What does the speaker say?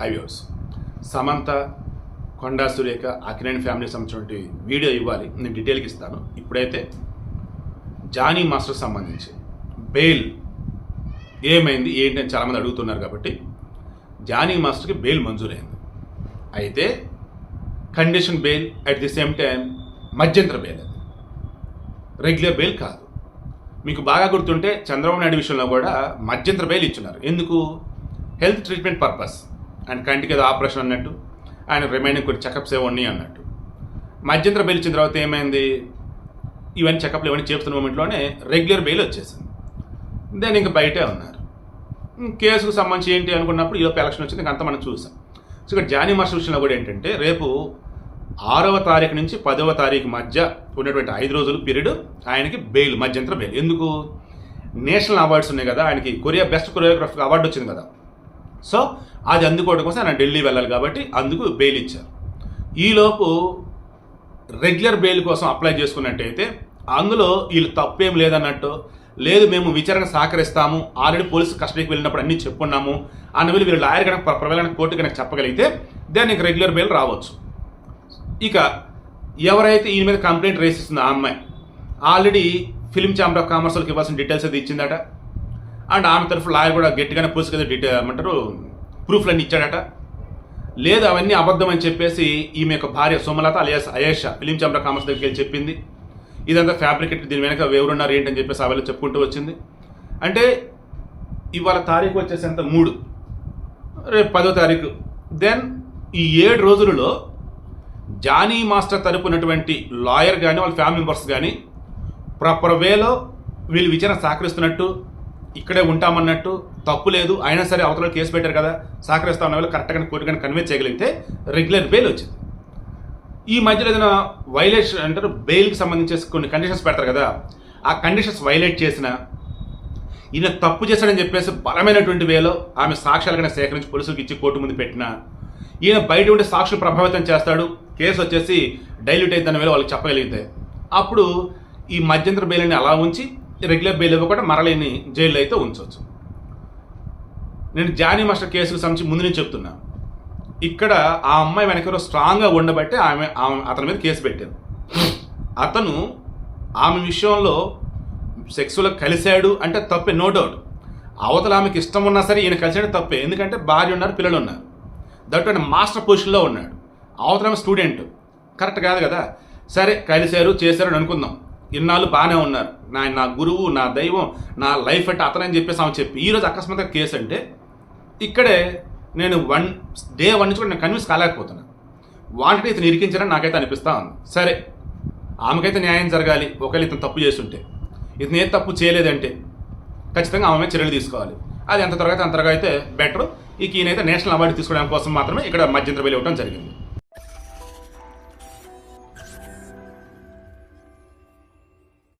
హైవ్యూస్ సమంత కొండా సురేఖ అకినేని ఫ్యామిలీకి సంబంధించిన వీడియో ఇవ్వాలి. నేను డీటెయిల్కి ఇస్తాను. ఇప్పుడైతే జానీ మాస్టర్ సంబంధించి బెయిల్ ఏమైంది ఏంటి అని చాలామంది అడుగుతున్నారు కాబట్టి జానీ మాస్టర్కి బెయిల్ మంజూరైంది. అయితే condition bail at the same time మధ్యంతర బెయిల్ అది. రెగ్యులర్ బెయిల్ కాదు. మీకు బాగా గుర్తుంటే చంద్రబాబు నాయుడు విషయంలో కూడా మధ్యంతర బెయిల్ ఇచ్చున్నారు. ఎందుకు? Health treatment purpose. ఆయన కంటికి ఏదో ఆపరేషన్ అన్నట్టు ఆయన రిమైనింగ్ కొన్ని చెకప్స్ ఏమో ఉన్నాయి అన్నట్టు. మధ్యంతర బెయిల్ ఇచ్చిన తర్వాత ఏమైంది? ఇవన్నీ చెకప్లు ఇవన్నీ చేస్తున్న మూమెంట్లోనే రెగ్యులర్ బెయిల్ వచ్చేసింది. దాని ఇంకా బయటే ఉన్నారు. కేసుకు సంబంధించి ఏంటి అనుకున్నప్పుడు ఈలోపు ఎలక్షన్ వచ్చింది ఇంకా అంతా మనం చూసాం. సో ఇక్కడ జానీ మాస్టర్ విషయంలో కూడా ఏంటంటే రేపు ఆరవ తారీఖు నుంచి పదవ తారీఖు మధ్య ఉన్నటువంటి ఐదు రోజులు పీరియడ్ ఆయనకి బెయిల్ మధ్యంతర బెయిల్ ఎందుకు? నేషనల్ అవార్డ్స్ ఉన్నాయి కదా ఆయనకి కొరియా బెస్ట్ కొరియోగ్రాఫర్ అవార్డు వచ్చింది కదా. సో అది అందుకోవడం కోసం ఆయన ఢిల్లీ వెళ్ళాలి కాబట్టి అందుకు బెయిల్ ఇచ్చారు. ఈలోపు రెగ్యులర్ బెయిల్ కోసం అప్లై చేసుకున్నట్టయితే అందులో వీళ్ళు తప్పేం లేదన్నట్టు లేదు మేము విచారణ సహకరిస్తాము ఆల్రెడీ పోలీసు కస్టడీకి వెళ్ళినప్పుడు అన్నీ చెప్పున్నాము అన్న వీళ్ళు వీళ్ళు లాయర్ కనుక ప్రవేళ కోర్టు కనుక చెప్పగలిగితే దానికి రెగ్యులర్ బెయిల్ రావచ్చు. ఇక ఎవరైతే ఈయన మీద కంప్లైంట్ రేస్ ఇస్తుందో ఆ అమ్మాయి already film chamber of commerce ఇవ్వాల్సిన డీటెయిల్స్ అది ఇచ్చిందట. అండ్ ఆమె తరఫు లాయర్ కూడా గట్టిగానే పోలీసు కదా డీటెయిల్ ఏమంటారు ప్రూఫ్లన్నీ ఇచ్చాడట. లేదు అవన్నీ అబద్ధం అని చెప్పేసి ఈమె యొక్క భార్య Somalatha alias Ayesha film chamber commerce దగ్గరికి వెళ్ళి చెప్పింది. ఇదంతా ఫ్యాబ్రికేట్ దీని వెనక ఎవరున్నారు ఏంటని చెప్పేసి ఆవిడ చెప్పుకుంటూ వచ్చింది. అంటే ఇవాళ తారీఖు వచ్చేసేంత మూడు. రేపు పదో తారీఖు. దెన్ ఈ ఏడు రోజులలో జానీ మాస్టర్ తరపునటువంటి లాయర్ కానీ వాళ్ళ ఫ్యామిలీ మెంబర్స్ కానీ ప్రాపర్ వేలో వీళ్ళు విచారణ సహకరిస్తున్నట్టు ఇక్కడే ఉంటామన్నట్టు తప్పు లేదు. అయినా సరే అవతల కేసు పెట్టారు కదా సహకరిస్తా ఉన్న వాళ్ళు కరెక్ట్గా కోర్టు కానీ కన్వే చేయగలిగితే రెగ్యులర్ బెయిల్ వచ్చింది. ఈ మధ్యలో ఏదైనా వైలేషన్ అంటారు బెయిల్కి సంబంధించి కొన్ని కండిషన్స్ పెడతారు కదా ఆ కండిషన్స్ వైలేట్ చేసిన ఈయన తప్పు చేశాడని చెప్పేసి బలమైనటువంటి వేలో ఆమె సాక్ష్యాలు సేకరించి పోలీసులకు ఇచ్చి కోర్టు ముందు పెట్టిన ఈయన బయట ఉండే సాక్షులు ప్రభావితం చేస్తాడు కేసు వచ్చేసి డైల్యూట్ అయిన వేళ వాళ్ళకి చెప్పగలిగితే. అప్పుడు ఈ మధ్యంతర బెయిల్ని అలా ఉంచి రెగ్యులర్ బెయిల్ ఇవ్వకుండా మరలేని జైల్లో అయితే ఉంచవచ్చు నేను జానీ మాస్టర్ కేసుకు సంబంధించి ముందు నేను చెప్తున్నా. ఇక్కడ ఆ అమ్మాయి వెనకలో స్ట్రాంగ్గా ఉండబట్టే ఆమె ఆమె అతని మీద కేసు పెట్టాను అతను ఆమె విషయంలో సెక్స్లో కలిశాడు అంటే తప్పే నో డౌట్ అవతల ఆమెకి ఇష్టం ఉన్నా సరే ఈయన కలిసాడు తప్పే. ఎందుకంటే భార్య ఉన్నారు పిల్లలు ఉన్నారు. దట్ ఆయన మాస్టర్ పొజిషన్లో ఉన్నాడు. అవతల ఆమె స్టూడెంట్. కరెక్ట్ కాదు కదా? సరే కలిశారు చేశారు అని అనుకుందాం. ఇన్నాళ్ళు బాగానే ఉన్నారు. నా నా గురువు నా దైవం నా లైఫ్ అంటే అతనని చెప్పేసి ఆమె చెప్పి ఈరోజు అకస్మాత్ కేసు అంటే ఇక్కడే నేను వన్ డే వన్ నుంచి కూడా నేను కన్విన్స్ కాలేకపోతున్నాను వాటిని ఇతను ఇరికించారని నాకైతే అనిపిస్తా ఉంది. సరే ఆమెకైతే న్యాయం జరగాలి. ఒకవేళ ఇతను తప్పు చేస్తుంటే ఇతను ఏ తప్పు చేయలేదంటే ఖచ్చితంగా ఆమె చర్యలు తీసుకోవాలి. అది ఎంత త్వరగా అయితే అంత త్వరగా అయితే బెటర్ ఈ ఈయనైతే నేషనల్ అవార్డు తీసుకోవడం కోసం మాత్రమే ఇక్కడ మధ్యంతర వెళ్ళి ఇవ్వడం జరిగింది.